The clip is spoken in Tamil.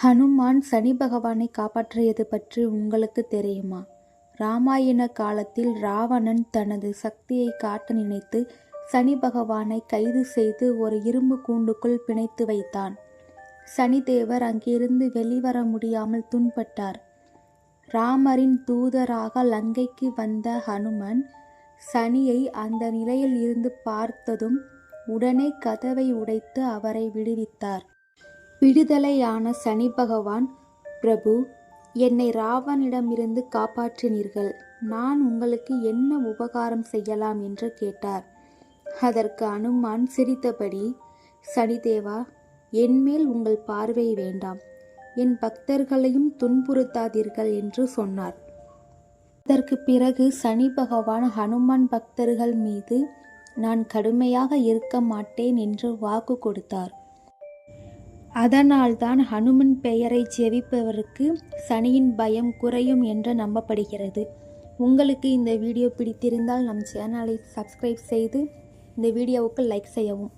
ஹனுமான் சனி பகவானை காப்பாற்றியது பற்றி உங்களுக்கு தெரியுமா? ராமாயண காலத்தில் ராவணன் தனது சக்தியை காட்ட நினைத்து சனி பகவானை கைது செய்து ஒரு இரும்பு கூண்டுக்குள் பிணைத்து வைத்தான். சனிதேவர் அங்கிருந்து வெளிவர முடியாமல் துன்பட்டார். ராமரின் தூதராக லங்கைக்கு வந்த ஹனுமன் சனியை அந்த நிலையில் இருந்து பார்த்ததும் உடனே கதவை உடைத்து அவரை விடுவித்தார். விடுதலையான சனி பகவான் பிரபு என்னை ராவனிடமிருந்து காப்பாற்றினீர்கள். நான் உங்களுக்கு என்ன உபகாரம் செய்யலாம்? என்று கேட்டார். அதற்கு அனுமான் சிரித்தபடி சனிதேவா என்மேல் உங்கள் பார்வை வேண்டாம். என் பக்தர்களையும் துன்புறுத்தாதீர்கள் என்று சொன்னார். அதற்கு பிறகு சனி பகவான் ஹனுமான் பக்தர்கள் மீது நான் கடுமையாக இருக்க மாட்டேன் என்று வாக்கு கொடுத்தார். அதனால்தான் ஹனுமன் பெயரை ஜெபிப்பவருக்கு சனியின் பயம் குறையும் என்று நம்பப்படுகிறது. உங்களுக்கு இந்த வீடியோ பிடித்திருந்தால் நம் சேனலை சப்ஸ்கிரைப் செய்து இந்த வீடியோவுக்கு லைக் செய்யவும்.